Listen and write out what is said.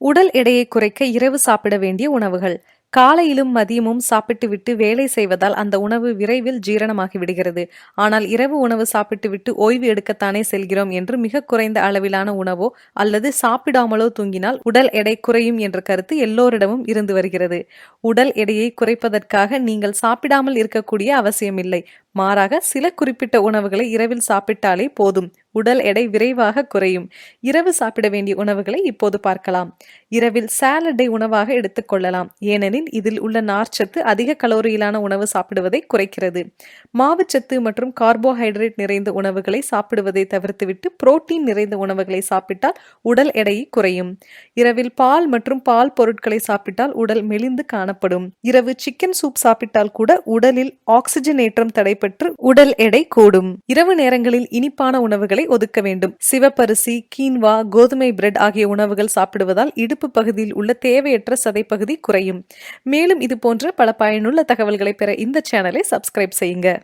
உடல் எடையை குறைக்க இரவு சாப்பிட வேண்டிய உணவுகள். காலையிலும் மதியமும் சாப்பிட்டுவிட்டு வேலை செய்வதால் அந்த உணவு விரைவில் ஜீரணமாகி விடுகிறது. ஆனால் இரவு உணவு சாப்பிட்டுவிட்டு ஓய்வு எடுக்கத்தானே செல்கிறோம் என்று மிக குறைந்த அளவிலான உணவோ அல்லது சாப்பிடாமலோ தூங்கினால் உடல் எடை குறையும் என்ற கருத்து எல்லோரிடமும் இருந்து வருகிறது. உடல் எடையை குறைப்பதற்காக நீங்கள் சாப்பிடாமல் இருக்கக்கூடிய அவசியமில்லை. மாறாக சில குறிப்பிட்ட உணவுகளை இரவில் சாப்பிட்டாலே போதும். உடல் எடை விரைவாக குறையும். இரவு சாப்பிட வேண்டிய உணவுகளை இப்போது பார்க்கலாம். இரவில் சாலடை உணவாக எடுத்துக்கொள்ளலாம் ஏனெனில் இதில் உள்ள நார்ச்சத்து அதிக கலோரியிலான உணவு சாப்பிடுவதை குறைக்கிறது. மாவுச்சத்து மற்றும் கார்போஹைட்ரேட் நிறைந்த உணவுகளை சாப்பிடுவதை தவிர்த்துவிட்டு புரோட்டீன் நிறைந்த உணவுகளை சாப்பிட்டால் உடல் எடையை குறையும். இரவில் பால் மற்றும் பால் பொருட்களை சாப்பிட்டால் உடல் மெலிந்து காணப்படும். இரவு சிக்கன் சூப் சாப்பிட்டால் கூட உடலில் ஆக்சிஜனேற்றம் தடைப்பட்டு உடல் எடை கூடும். இரவு நேரங்களில் இனிப்பான உணவுகளை ஒதுக்க வேண்டும். சிவப்பரிசி கீன்வா கோதுமை பிரெட் ஆகிய உணவுகள் சாப்பிடுவதால் இடுப்பு பகுதியில் உள்ள தேவையற்ற சதைப்பகுதி குறையும். மேலும் இது போன்ற பல பயனுள்ள தகவல்களை பெற இந்த சேனலை சப்ஸ்கிரைப் செய்யுங்க.